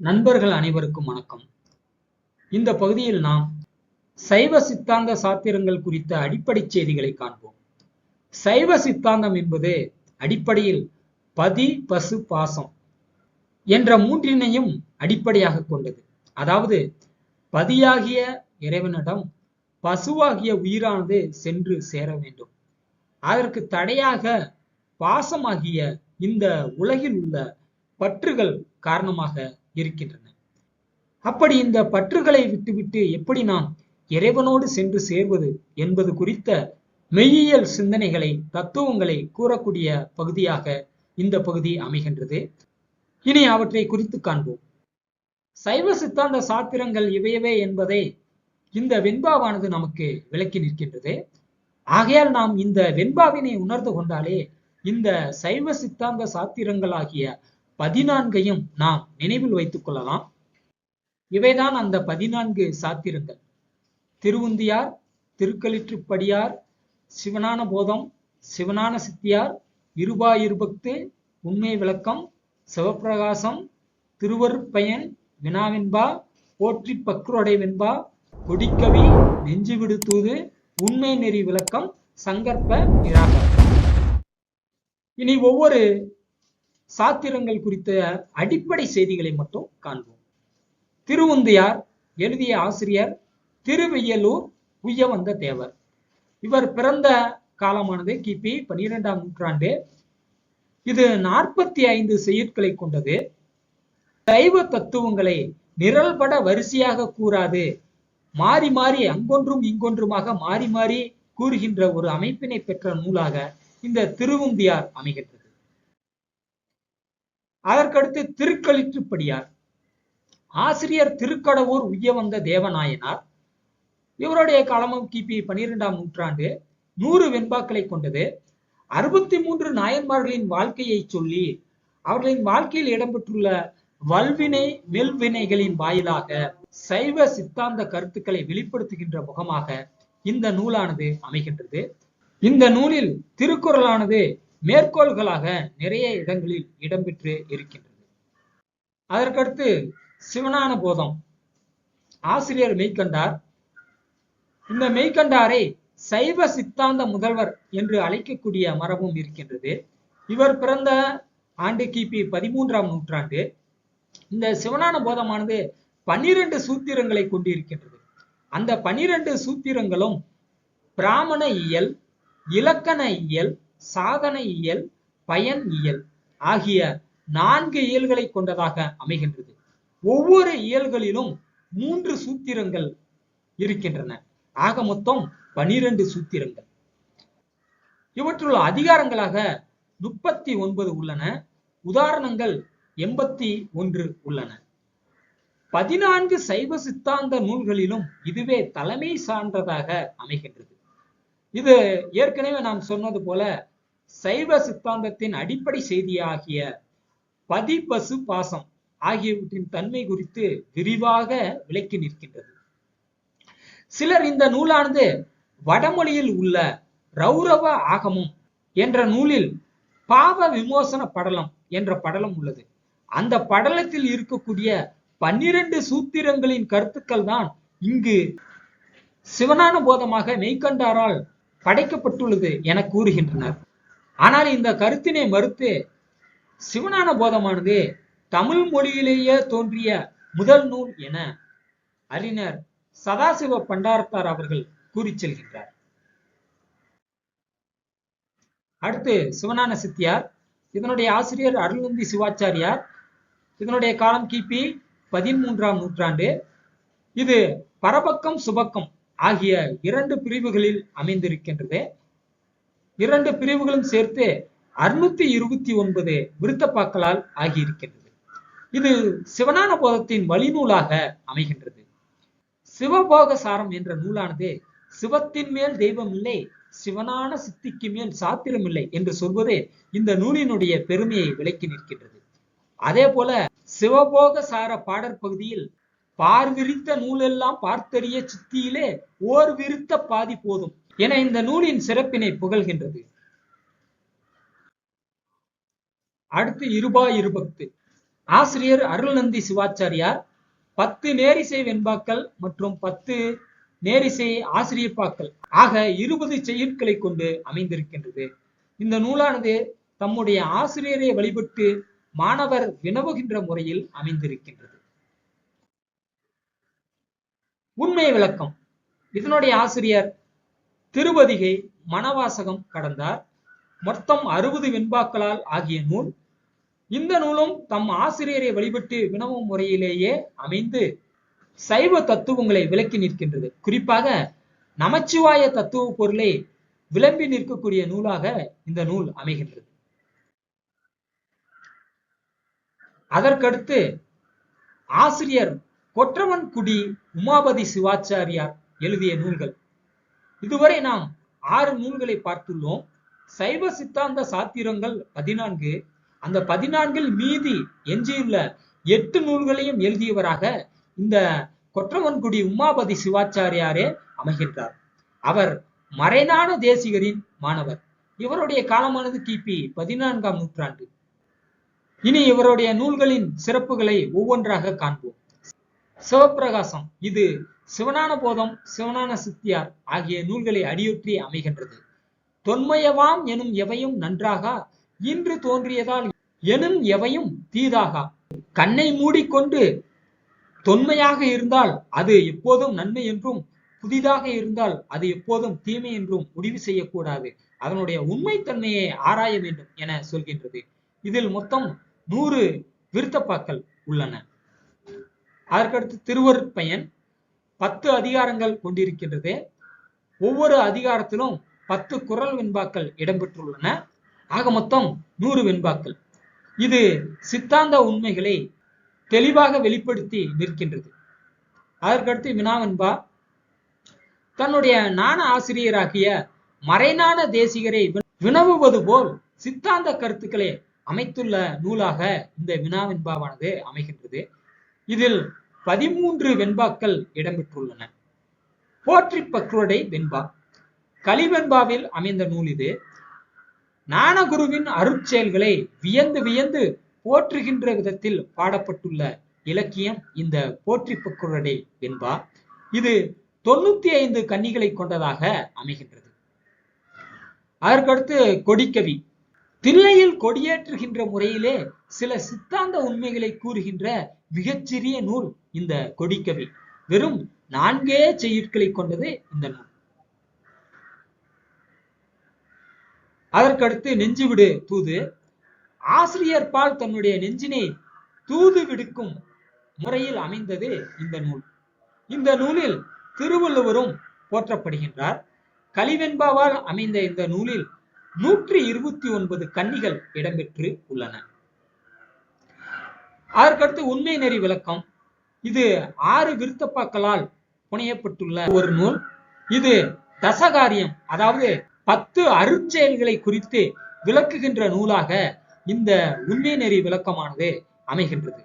நண்பர்கள் அனைவருக்கும் வணக்கம். இந்த பகுதியில் நாம் சைவ சித்தாந்த சாத்திரங்கள் குறித்த அடிப்படை செய்திகளை காண்போம். சைவ சித்தாந்தம் என்பது அடிப்படையில் பதி பசு பாசம் என்ற மூன்றினையும் அடிப்படையாக கொண்டது. அதாவது பதியாகிய இறைவனிடம் பசுவாகிய உயிரானது சென்று சேர வேண்டும். அதற்கு தடையாக பாசமாகிய இந்த உலகில் உள்ள பற்றுகள் காரணமாக இருக்கின்றன. அப்படி இந்த பற்றுகளை விட்டுவிட்டு எப்படி நாம் இறைவனோடு சென்று சேர்வது என்பது குறித்த மெய்யியல் சிந்தனைகளை தத்துவங்களை கூறக்கூடிய பகுதியாக இந்த பகுதி அமைகின்றது. இனி அவற்றை குறித்து காண்போம். சைவ சித்தாந்த சாத்திரங்கள் இவையவே என்பதை இந்த வெண்பாவானது நமக்கு விளக்கி நிற்கின்றது. ஆகையால் நாம் இந்த வெண்பாவினை உணர்ந்து கொண்டாலே இந்த சைவ சித்தாந்த சாத்திரங்கள் ஆகிய பதினான்கையும் நாம் நினைவில் வைத்துக் கொள்ளலாம். இவைதான் அந்த பதினான்கு சாத்திரங்கள். திருவுந்தியார் திருக்களிற்றுப்படியார் சிவனான போதம் சிவனான சித்தியார் இருபா இருபக்து உண்மை விளக்கம் சிவப்பிரகாசம் திருவருட்பயன் வினாவென்பா போற்றி பக்ருடை வெண்பா கொடிக்கவி நெஞ்சுவிடு தூது உண்மை நெறி விளக்கம் சங்கற்ப நிராகரம் இனி ஒவ்வொரு சாத்திரங்கள் குறித்த அடிப்படை செய்திகளை மட்டும் காண்போம். திருவுந்தியார் எழுதிய ஆசிரியர் திருவியலூர் உய்யவந்த தேவர் இவர் பிறந்த காலமானது கிபி பனிரெண்டாம் நூற்றாண்டு. இது நாற்பத்தி ஐந்து செயற்களை கொண்டது. தெய்வ தத்துவங்களை நிரல்பட வரிசையாக கூறாது. மாறி மாறி அங்கொன்றும் இங்கொன்றுமாக மாறி மாறி கூறுகின்ற ஒரு அமைப்பினை பெற்ற நூலாக இந்த திருவுந்தியார் அமைகின்றது. அதற்கடுத்து திருக்களிற்றுப்படியார் ஆசிரியர் திருக்கடவூர் உய்யவந்த தேவநாயனார். இவருடைய காலமும் கிபி பனிரெண்டாம் நூற்றாண்டு நூறு வெண்பாக்களை கொண்டது. அறுபத்தி மூன்று நாயன்மார்களின் வாழ்க்கையை சொல்லி அவர்களின் வாழ்க்கையில் இடம்பெற்றுள்ள வல்வினை வெல்வினைகளின் வாயிலாக சைவ சித்தாந்த கருத்துக்களை வெளிப்படுத்துகின்ற முகமாக இந்த நூலானது அமைகின்றது. இந்த நூலில் திருக்குறளானது மேற்கோள்களாக நிறைய இடங்களில் இடம்பெற்று இருக்கின்றது. அதற்கடுத்து சிவனான போதம். ஆசிரியர் மெய்கண்டார் இந்த மெய்கண்டாரை சைவ சித்தாந்த முதல்வர் என்று அழைக்கக்கூடிய மரபும் இருக்கின்றது. இவர் பிறந்த ஆண்டு கிபி பதிமூன்றாம் நூற்றாண்டு. இந்த சிவனான போதமானது பன்னிரண்டு சூத்திரங்களை கொண்டிருக்கின்றது. அந்த பனிரெண்டு சூத்திரங்களும் பிராமண இயல் இலக்கண இயல் சாதன இயல் பயன் இயல் ஆகிய நான்கு இயல்களை கொண்டதாக அமைகின்றது. ஒவ்வொரு இயல்களிலும் மூன்று சூத்திரங்கள் இருக்கின்றன. ஆக மொத்தம் பனிரெண்டு சூத்திரங்கள். இவற்றுள்ள அதிகாரங்களாக முப்பத்தி ஒன்பது உள்ளன. உதாரணங்கள் எண்பத்தி ஒன்று உள்ளன. பதினான்கு சைவ சித்தாந்த நூல்களிலும் இதுவே தலைமை சான்றதாக அமைகின்றது. இது ஏற்கனவே நாம் சொன்னது போல சைவ சித்தாந்தத்தின் அடிப்படை செய்தியாகிய பதி பசு பாசம் ஆகியவற்றின் தன்மை குறித்து விரிவாக விளக்கி நிற்கின்றது. சிலர் இந்த நூலானது வடமொழியில் உள்ள ரௌரவ ஆகமம் என்ற நூலில் பாவ விமோசன படலம் என்ற படலம் உள்ளது. அந்த படலத்தில் இருக்கக்கூடிய பன்னிரண்டு சூத்திரங்களின் கருத்துக்கள் தான் இங்கு சிவனான போதமாக மெய்கண்டாரால் படைக்கப்பட்டுள்ளது என கூறுகின்றனர். ஆனால் இந்த கருத்தினை மறுத்து சிவனான போதமானது தமிழ் மொழியிலேயே தோன்றிய முதல் நூல் என அறிஞர் சதாசிவ பண்டாரத்தார் அவர்கள் கூறி செல்கின்றார். அடுத்து சிவனான சித்தியார் இதனுடைய ஆசிரியர் அருள்நந்தி சிவாச்சாரியார் இதனுடைய காலம் கிபி பதிமூன்றாம் நூற்றாண்டு. இது பரபக்கம் சுபக்கம் ஆகிய இரண்டு பிரிவுகளில் அமைந்திருக்கின்றது. இரண்டு பிரிவுகளும் சேர்த்து அறுநூத்தி இருபத்தி ஒன்பது விருத்தப்பாக்களால் ஆகியிருக்கிறது இது சிவனான போதத்தின் வழிநூலாக அமைகின்றது. சிவபோக சாரம் என்ற நூலானது சிவத்தின் மேல் தெய்வம் இல்லை சிவனான சித்திக்கு மேல் சாத்திரம் இல்லை என்று சொல்வது இந்த நூலினுடைய பெருமையை விளக்கி நிற்கின்றது. அதே போல சிவபோக சார பாடற் பகுதியில் பார்விரித்த நூலெல்லாம் பார்த்தறிய சித்தியிலே ஓர் விருத்த பாதி போதும். என இந்த நூலின் சிறப்பினை புகழ்கின்றது. அடுத்து இருபா இருபத்து. ஆசிரியர் அருள்நந்தி சிவாச்சாரியார் பத்து நேரிசை வெண்பாக்கள் மற்றும் பத்து நேரிசை ஆசிரியப்பாக்கள் ஆக இருபது செயற்களை கொண்டு அமைந்திருக்கின்றது. இந்த நூலானது தம்முடைய ஆசிரியரை வழிபட்டு மாணவர் வினவுகின்ற முறையில் அமைந்திருக்கின்றது. உண்மை விளக்கம். இதனுடைய ஆசிரியர் திருவதிகை மணவாசகம் கடந்தார். மொத்தம் அறுபது வெண்பாக்களால் ஆகிய நூல் இந்த நூலும் தம் ஆசிரியரை வழிபட்டு வினவும் முறையிலேயே அமைந்து சைவ தத்துவங்களை விளக்கி நிற்கின்றது. குறிப்பாக நமச்சிவாய தத்துவ பொருளை விளம்பி நிற்கக்கூடிய நூலாக இந்த நூல் அமைகின்றது. அதற்கடுத்து ஆசிரியர் கொற்றவன்குடி உமாபதி சிவாச்சாரியார் எழுதிய நூல்கள். இதுவரை நாம் ஆறு நூல்களை பார்த்துள்ளோம். சைவ சித்தாந்த சாத்திரங்கள் பதினான்கு. அந்த பதினான்கில் மீதி எஞ்சியுள்ள எட்டு நூல்களையும் எழுதியவராக இந்த கொற்றவன்குடி உமாபதி சிவாச்சாரியாரே அமைகின்றார். அவர் மறைநான தேசிகரின் மாணவர். இவருடைய காலமானது கிபி பதினான்காம் நூற்றாண்டு. இனி இவருடைய நூல்களின் சிறப்புகளை ஒவ்வொன்றாக காண்போம். சிவப்பிரகாசம். இது சிவனான போதம் சிவனான சித்தியார் ஆகிய நூல்களை அடியொற்றி அமைகின்றது. தொன்மையவாம் எனும் எவையும் நன்றாக? இன்று தோன்றியதால் எனும் எவையும் தீதாகா? கண்ணை மூடிக்கொண்டு தொன்மையாக இருந்தால் அது எப்போதும் நன்மை என்றும் புதிதாக இருந்தால் அது எப்போதும் தீமை என்றும் முடிவு செய்யக்கூடாது. அதனுடைய உண்மைத்தன்மையை ஆராய வேண்டும் என சொல்கின்றது. இதில் மொத்தம் நூறு விருத்தப்பாக்கள் உள்ளன. அதற்கடுத்து திருவருட்பயன் பத்து அதிகாரங்கள் கொண்டிருக்கின்றது. ஒவ்வொரு அதிகாரத்திலும் பத்து குரல் வெண்பாக்கள் இடம்பெற்றுள்ளன. ஆக மொத்தம் நூறு வெண்பாக்கள். இது சித்தாந்த உண்மைகளை தெளிவாக வெளிப்படுத்தி நிற்கின்றது. அதற்கடுத்து வினாவென்பா தன்னுடைய நாண ஆசிரியராகிய மறைநாண தேசிகரை வினவுவது போல் சித்தாந்த கருத்துக்களை அமைத்துள்ள நூலாக இந்த வினாவெண்பாவானது அமைகின்றது. இதில் பதிமூன்று வெண்பாக்கள் இடம்பெற்றுள்ளன. போற்றி பக்ருடை வெண்பா. கலிவெண்பாவில் அமைந்த நூல் இது. ஞானகுருவின் அருட்செயல்களை வியந்து வியந்து போற்றுகின்ற விதத்தில் பாடப்பட்டுள்ள இலக்கியம் இந்த போற்றி பக்குரடை வெண்பா. இது தொண்ணூத்தி ஐந்து கன்னிகளை கொண்டதாக அமைகின்றது. அதற்கடுத்து கொடிக்கவி. தில்லையில் கொடியேற்றுகின்ற முறையிலே சில சித்தாந்த உண்மைகளை கூறுகின்ற மிகச்சிறிய நூல் இந்த கொடிக்கவி. வெறும் நான்கே செய்யுட்களை கொண்டது இந்த நூல். அதற்கடுத்து நெஞ்சுவிடு தூது. ஆசிரியர் பால் தன்னுடைய நெஞ்சினை தூது விடுக்கும் முறையில் அமைந்தது இந்த நூல். இந்த நூலில் திருவள்ளுவரும் போற்றப்படுகின்றார். கலிவெண்பாவால் அமைந்த இந்த நூலில் நூற்றி இருபத்தி ஒன்பது கன்னிகள் இடம்பெற்று உள்ளன. அதற்கடுத்து உண்மை நெறி விளக்கம். இது ஆறு விருத்தப்பாக்களால் புனையப்பட்டுள்ள ஒரு நூல். இது தசகாரியம் அதாவது பத்து அருட்செயல்களை குறித்து விளக்குகின்ற நூலாக இந்த உண்மை நெறி விளக்கமானது அமைகின்றது.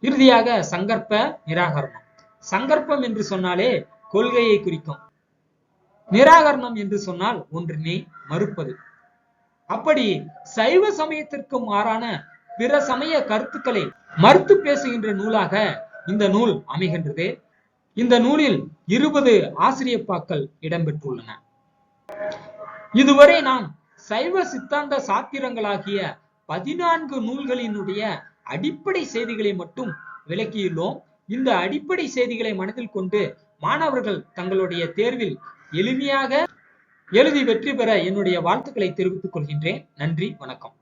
இறுதியாக சங்கற்ப நிராகரணம். சங்கற்பம் என்று சொன்னாலே கொள்கையை குறிக்கும். நிராகரணம் என்று சொன்னால் ஒன்றினை மறுப்பது. அப்படி சைவ சமயத்திற்கு மாறான பிற சமய கருத்துக்களை மறுத்து பேசுகின்ற நூலாக இந்த நூல் அமைகின்றது. இந்த நூலில் இருபது ஆசிரியப்பாக்கள் இடம்பெற்றுள்ளன. இதுவரை நாம் சைவ சித்தாந்த சாத்திரங்களாகிய பதினான்கு நூல்களினுடைய அடிப்படை செய்திகளை மட்டும் விளக்கியுள்ளோம். இந்த அடிப்படை செய்திகளை மனதில் கொண்டு மாணவர்கள் தங்களுடைய தேர்வில் எளிமையாக எழுதி வெற்றி பெற என்னுடைய வாழ்த்துக்களை தெரிவித்துக் கொள்கின்றேன். நன்றி வணக்கம்.